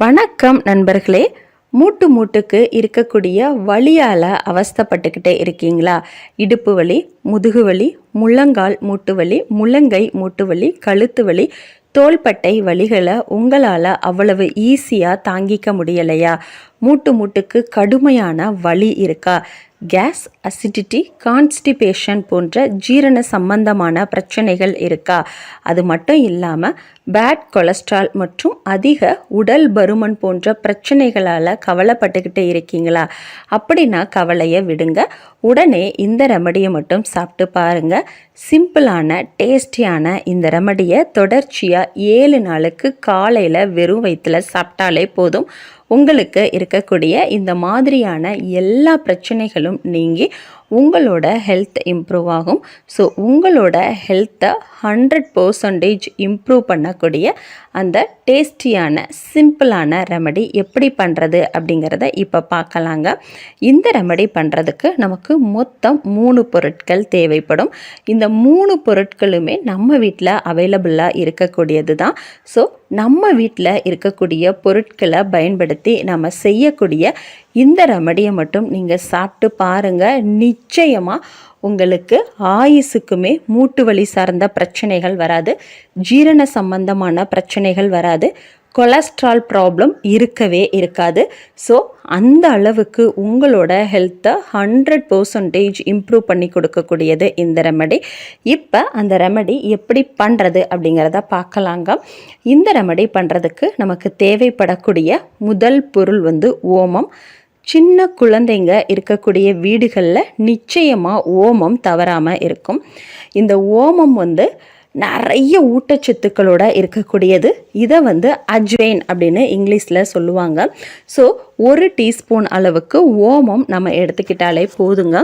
வணக்கம் நண்பர்களே. மூட்டு மூட்டுக்கு இருக்கக்கூடிய வலியால் அவஸ்தைப்பட்டுக்கிட்டே இருக்கீங்களா? இடுப்பு வலி முதுகு வலி முள்ளங்கால் மூட்டு வலி முள்ளங்கை மூட்டு வலி கழுத்து வலி தோள்பட்டை வலிகளை உங்களால் அவ்வளவு ஈஸியாக தாங்கிக்க முடியலையா? மூட்டு மூட்டுக்கு கடுமையான வலி இருக்கா? கேஸ் அசிடிட்டி கான்ஸ்டிபேஷன் போன்ற ஜீரண சம்பந்தமான பிரச்சனைகள் இருக்கா? அது மட்டும் இல்லாமல் பேட் கொலஸ்ட்ரால் மற்றும் அதிக உடல் பருமன் போன்ற பிரச்சனைகளால் கவலைப்பட்டுக்கிட்டே இருக்கீங்களா? அப்படின்னா கவலையை விடுங்க. உடனே இந்த ரெமடியை மட்டும் சாப்பிட்டு பாருங்க. சிம்பிளான டேஸ்டியான இந்த ரெமடியை தொடர்ச்சியாக ஏழு நாளுக்கு காலையில் வெறும் வயிற்றில் சாப்பிட்டாலே போதும். உங்களுக்கு இருக்கக்கூடிய இந்த மாதிரியான எல்லா பிரச்சனைகளும் நீங்கி உங்களோட ஹெல்த் இம்ப்ரூவ் ஆகும். ஸோ உங்களோட ஹெல்த்தை ஹண்ட்ரட் பர்சன்டேஜ் இம்ப்ரூவ் பண்ணக்கூடிய அந்த டேஸ்டியான சிம்பிளான ரெமடி எப்படி பண்ணுறது அப்படிங்கிறத இப்போ பார்க்கலாங்க. இந்த ரெமடி பண்ணுறதுக்கு நமக்கு மொத்தம் மூணு பொருட்கள் தேவைப்படும். இந்த மூணு பொருட்களுமே நம்ம வீட்டில் அவைலபிளாக இருக்கக்கூடியது தான் ஸோ நம்ம வீட்டில் இருக்கக்கூடிய பொருட்களை பயன்படுத்தி நம்ம செய்யக்கூடிய இந்த ரெமடியை மட்டும் நீங்கள் சாப்பிட்டு பாருங்கள் நிச்சயமாக உங்களுக்கு ஆயுசுக்குமே மூட்டு வலி சார்ந்த பிரச்சனைகள் வராது. ஜீரண சம்பந்தமான பிரச்சனைகள் வராது. கொலஸ்ட்ரால் ப்ராப்ளம் இருக்கவே இருக்காது. ஸோ அந்த அளவுக்கு உங்களோட ஹெல்த்தை ஹண்ட்ரட் பர்சன்டேஜ் இம்ப்ரூவ் பண்ணி கொடுக்கக்கூடியது இந்த ரெமடி இப்போ அந்த ரெமடி எப்படி பண்ணுறது அப்படிங்கிறத பார்க்கலாங்க. இந்த ரெமடி பண்ணுறதுக்கு நமக்கு தேவைப்படக்கூடிய முதல் பொருள் வந்து ஓமம். சின்ன குழந்தைங்க இருக்கக்கூடிய வீடுகளில் நிச்சயமாக ஓமம் தவறாமல் இருக்கும். இந்த ஓமம் வந்து நிறைய ஊட்டச்சத்துக்களோட இருக்கக்கூடியது. இதை வந்து அஜ்வைன் அப்படின்னு இங்கிலீஷில் சொல்லுவாங்க. ஸோ ஒரு டீஸ்பூன் அளவுக்கு ஓமம் நம்ம எடுத்துக்கிட்டாலே போதுங்க.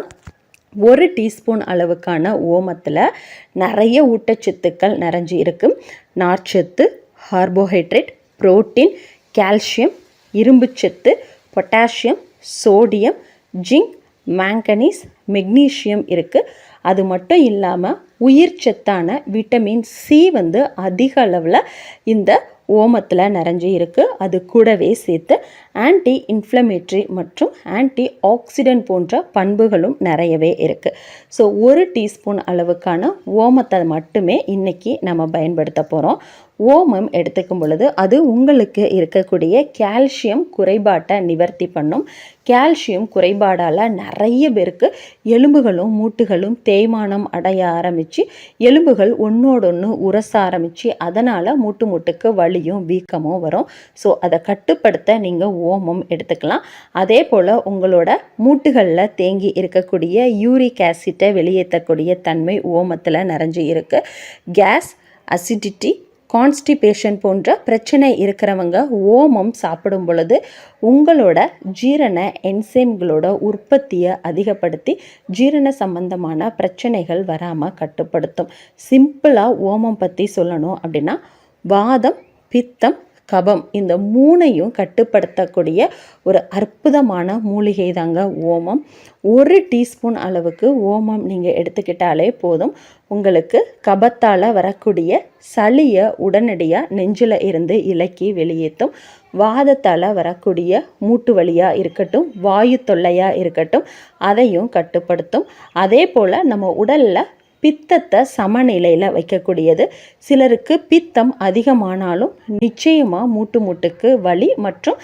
ஒரு டீஸ்பூன் அளவுக்கான ஓமத்தில் நிறைய ஊட்டச்சத்துக்கள் நிறைஞ்சு இருக்கு. நார்ச்சத்து கார்போஹைட்ரேட் புரோட்டீன் கால்சியம் இரும்புச்சத்து potassium sodium zinc manganese magnesium இருக்குது அது மட்டும் இல்லாமல் உயிர் சத்தான விட்டமின் சி வந்து அதிக அளவில் இந்த ஓமத்தில் நிறைஞ்சு இருக்குது அது கூடவே சேர்த்து ஆன்டி இன்ஃப்ளமேட்ரி மற்றும் ஆன்டி ஆக்சிடென்ட் போன்ற பண்புகளும் நிறையவே இருக்குது ஸோ ஒரு டீஸ்பூன் அளவுக்கான ஓமத்தை மட்டுமே இன்றைக்கி நம்ம பயன்படுத்த போகிறோம் ஓமம் எடுத்துக்கும் பொழுது அது உங்களுக்கு இருக்கக்கூடிய கால்சியம் குறைபாட்டை நிவர்த்தி பண்ணும். கால்சியம் குறைபாடால் நிறைய பேருக்கு எலும்புகளும் மூட்டுகளும் தேய்மானம் அடைய ஆரம்பித்து எலும்புகள் ஒன்றோடொன்று உரச ஆரம்பித்து அதனால் மூட்டு மூட்டுக்கு வலியும் வீக்கமும் வரும். ஸோ அதை கட்டுப்படுத்த நீங்கள் ஓமம் எடுத்துக்கலாம். அதே போல் உங்களோட மூட்டுகளில் தேங்கி இருக்கக்கூடிய யூரிக் ஆசிட்டை வெளியேற்றக்கூடிய தன்மை ஓமத்தில் நிறைஞ்சு இருக்குது கேஸ் அசிடிட்டி கான்ஸ்டிபேஷன் போன்ற பிரச்சனை இருக்கிறவங்க ஓமம் சாப்பிடும் பொழுது உங்களோட ஜீரண என்சைம்களோட உற்பத்தியை அதிகப்படுத்தி ஜீரண சம்பந்தமான பிரச்சனைகள் வராமல் கட்டுப்படுத்தும். சிம்பிளாக ஓமம் பற்றி சொல்லணும் அப்படின்னா வாதம் பித்தம் கபம் இந்த மூணையும் கட்டுப்படுத்தக்கூடிய ஒரு அற்புதமான மூலிகை தாங்க ஓமம். ஒரு டீஸ்பூன் அளவுக்கு ஓமம் நீங்கள் எடுத்துக்கிட்டாலே போதும். உங்களுக்கு கபத்தால் வரக்கூடிய சளியை உடனடியாக நெஞ்சில் இருந்து இலக்கி வெளியேற்றும் வாதத்தால் வரக்கூடிய மூட்டு வலியாக இருக்கட்டும் வாயு தொல்லையாக இருக்கட்டும் அதையும் கட்டுப்படுத்தும். அதே போல் நம்ம உடலில் பித்தத்தை சமநிலையில் வைக்கக்கூடியது. சிலருக்கு பித்தம் அதிகமானாலும் நிச்சயமாக மூட்டு மூட்டுக்கு வலி மற்றும்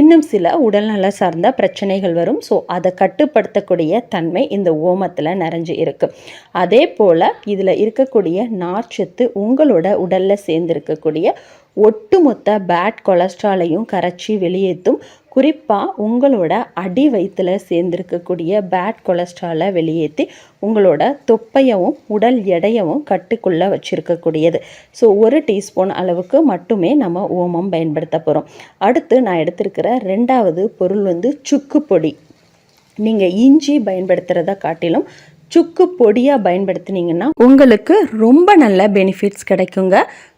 இன்னும் சில உடல்நல சார்ந்த பிரச்சனைகள் வரும். ஸோ அதை கட்டுப்படுத்தக்கூடிய தன்மை இந்த ஓமத்தில் நிறைஞ்சு இருக்குது அதே போல் இதில் இருக்கக்கூடிய நார்ச்சத்து உங்களோட உடலில் சேர்ந்துருக்கக்கூடிய ஒட்டுமொத்த பேட் கொலஸ்ட்ராலையும் கரைச்சி வெளியேற்றும் குறிப்பாக உங்களோட அடி வயிற்றில் சேர்ந்துருக்கக்கூடிய பேட் கொலஸ்ட்ராலை வெளியேற்றி உங்களோட தொப்பையவும் உடல் எடையவும் கட்டுக்குள்ளே வச்சுருக்கக்கூடியது. ஸோ ஒரு டீஸ்பூன் அளவுக்கு மட்டுமே நம்ம ஓமம் பயன்படுத்த போகிறோம் அடுத்து நான் எடுத்திருக்கிற ரெண்டாவது பொருள் வந்து சுக்கு பொடி. நீங்கள் இஞ்சி பயன்படுத்துகிறத காட்டிலும் சுக்கு பொடியாக பயன்படுத்தினீங்கன்னா உங்களுக்கு ரொம்ப நல்ல பெனிஃபிட்ஸ் கிடைக்குங்க.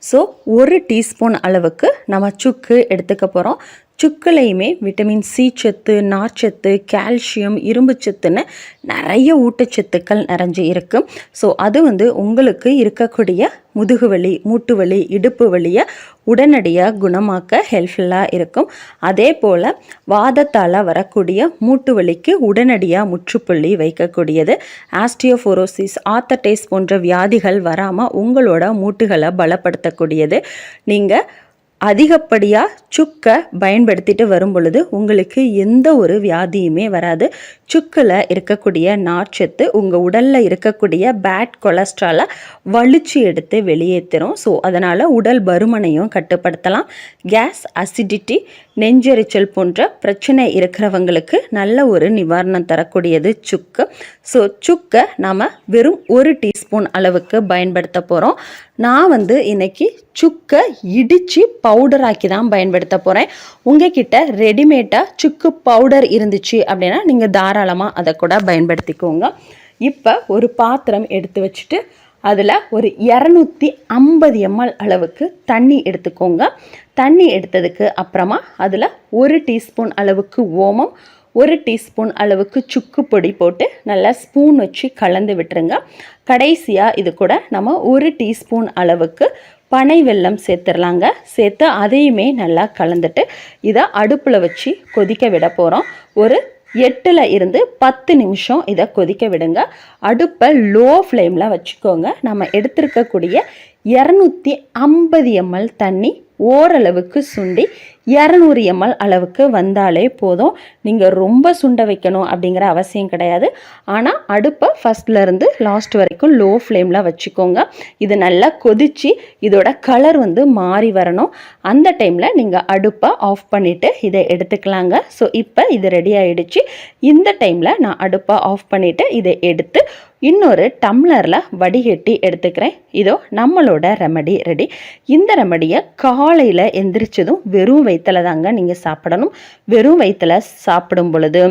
ஸோ ஒரு டீஸ்பூன் அளவுக்கு நம்ம சுக்கு எடுத்துக்க போகிறோம் சுக்குலையுமே விட்டமின் சி சத்து நார்ச்சத்து கால்சியம் இரும்பு சத்துன்னு நிறைய ஊட்டச்சத்துக்கள் நிறைஞ்சு இருக்கும் ஸோ அது வந்து உங்களுக்கு இருக்கக்கூடிய முதுகு வலி மூட்டு வலி இடுப்பு வலியை உடனடியாக குணமாக்க ஹெல்ப்ஃபுல்லாக இருக்கும். அதே போல் வாதத்தால் வரக்கூடிய மூட்டு வலிக்கு உடனடியாக முற்றுப்புள்ளி வைக்கக்கூடியது. ஆஸ்டியோஃபோரோசிஸ் ஆத்தடைஸ் போன்ற வியாதிகள் வராமல் உங்களோட மூட்டுகளை பலப்படுத்தக்கூடியது. நீங்கள் அதிகப்படியாக சுக்கை பயன்படுத்திட்டு வரும் பொழுது உங்களுக்கு எந்த ஒரு வியாதியுமே வராது. சுக்கில் இருக்கக்கூடிய நார்ச்சத்து உங்கள் உடலில் இருக்கக்கூடிய பேட் கொலஸ்ட்ராலை வலிச்சு எடுத்து வெளியேற்றுறோம் ஸோ அதனால் உடல் பருமனையும் கட்டுப்படுத்தலாம். கேஸ் அசிடிட்டி நெஞ்செரிச்சல் போன்ற பிரச்சனை இருக்கிறவங்களுக்கு நல்ல ஒரு நிவாரணம் தரக்கூடியது சுக்கு. ஸோ சுக்கை நாம் வெறும் ஒரு டீஸ்பூன் அளவுக்கு பயன்படுத்த போகிறோம் நான் வந்து இன்றைக்கி சுக்கை இடித்து பவுடராக்கி தான் பயன்படுத்த போகிறேன் உங்ககிட்ட ரெடிமேடாக சுக்கு பவுடர் இருந்துச்சு அப்படின்னா நீங்கள் தாராளமாக அதை கூட பயன்படுத்திக்கோங்க. இப்போ ஒரு பாத்திரம் எடுத்து வச்சுட்டு அதில் ஒரு இரநூத்தி ஐம்பது எம்எல் அளவுக்கு தண்ணி எடுத்துக்கோங்க. தண்ணி எடுத்ததுக்கு அப்புறமா அதில் ஒரு டீஸ்பூன் அளவுக்கு ஓமம் ஒரு டீஸ்பூன் அளவுக்கு சுக்கு பொடி போட்டு நல்லா ஸ்பூன் வச்சு கலந்து விட்டுருங்க. கடைசியாக இது கூட நம்ம ஒரு டீஸ்பூன் அளவுக்கு பனை வெல்லம் சேர்த்துடலாங்க. சேர்த்து அதையுமே நல்லா கலந்துட்டு இதை அடுப்பில் வச்சு கொதிக்க விட போகிறோம் ஒரு எட்டில் இருந்து பத்து நிமிஷம் இதை கொதிக்க விடுங்க. அடுப்பை லோ ஃப்ளேமில் வச்சுக்கோங்க. நம்ம எடுத்துருக்கக்கூடிய இரநூத்தி ஐம்பது எம்எல் தண்ணி ஓரளவுக்கு சுண்டி இரநூறு எம்எல் அளவுக்கு வந்தாலே போதும். நீங்கள் ரொம்ப சுண்ட வைக்கணும் அப்படிங்கிற அவசியம் கிடையாது. ஆனால் அடுப்பை ஃபஸ்ட்லேருந்து லாஸ்ட் வரைக்கும் லோ ஃப்ளேமில் வச்சுக்கோங்க. இது நல்லா கொதித்து இதோட கலர் வந்து மாறி வரணும். அந்த டைமில் நீங்கள் அடுப்பை ஆஃப் பண்ணிவிட்டு இதை எடுத்துக்கலாங்க. ஸோ இப்போ இது ரெடி ஆகிடுச்சு இந்த டைமில் நான் அடுப்பை ஆஃப் பண்ணிவிட்டு இதை எடுத்து இன்னொரு டம்ளரில் வடிகட்டி எடுத்துக்கிறேன். இதோ நம்மளோட ரெமடி ரெடி இந்த ரெமடியை காலையில் எந்திரிச்சதும் வெறும் வயிற்றில் தாங்க நீங்கள் சாப்பிடணும். வெறும் வயிற்றில் சாப்பிடும் பொழுது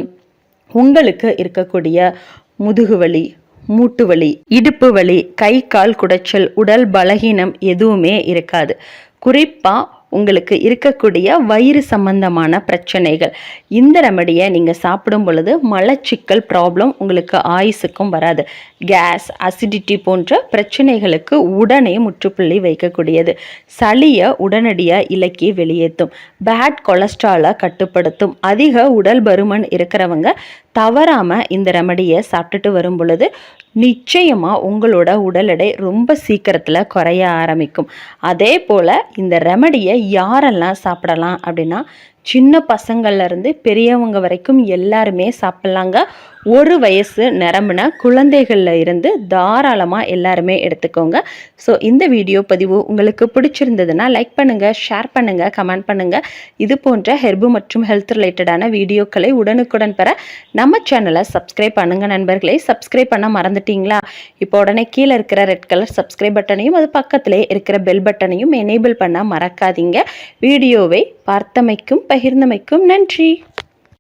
உங்களுக்கு இருக்கக்கூடிய முதுகு வலி மூட்டு வலி இடுப்பு வலி கை கால் குடைச்சல் உடல் பலகீனம் எதுவுமே இருக்காது. குறிப்பாக உங்களுக்கு இருக்கக்கூடிய வயிறு சம்பந்தமான பிரச்சனைகள். இந்த ரெமடியை நீங்கள் சாப்பிடும் பொழுது மலச்சிக்கல் ப்ராப்ளம் உங்களுக்கு ஆயுசுக்கும் வராது. கேஸ் அசிடிட்டி போன்ற பிரச்சனைகளுக்கு உடனே முற்றுப்புள்ளி வைக்கக்கூடியது. சளியை உடனடியாக இலக்கி வெளியேற்றும் பேட் கொலஸ்ட்ராலை கட்டுப்படுத்தும். அதிக உடல் பருமன் இருக்கிறவங்க தவறாமல் இந்த ரெமடியை சாப்பிட்டுட்டு வரும் பொழுது நிச்சயமாக உங்களோட உடல் எடை ரொம்ப சீக்கிரத்தில் குறைய ஆரம்பிக்கும். அதே போல் இந்த ரெமடியை யாரெல்லாம் சாப்பிடலாம் அப்படின்னா சின்ன பசங்கள்லேருந்து பெரியவங்க வரைக்கும் எல்லாருமே சாப்பிட்லாங்க. ஒரு வயசு நிரம்பின குழந்தைகளில் இருந்து தாராளமாக எல்லாருமே எடுத்துக்கோங்க. ஸோ இந்த வீடியோ பதிவு உங்களுக்கு பிடிச்சிருந்ததுன்னா லைக் பண்ணுங்கள் ஷேர் பண்ணுங்கள் கமெண்ட் பண்ணுங்கள் இது போன்ற ஹெர்பு மற்றும் ஹெல்த் ரிலேட்டடான வீடியோக்களை உடனுக்குடன் பெற நம்ம சேனலை சப்ஸ்கிரைப் பண்ணுங்கள் நண்பர்களே. சப்ஸ்கிரைப் பண்ண மறந்துட்டீங்களா? இப்போ உடனே கீழே இருக்கிற ரெட் கலர் சப்ஸ்கிரைப் பட்டனையும் அது பக்கத்திலே இருக்கிற பெல் பட்டனையும் எனேபிள் பண்ண மறக்காதீங்க. வீடியோவை பார்த்தமைக்கும் பகிர்ந்தமைக்கும் நன்றி.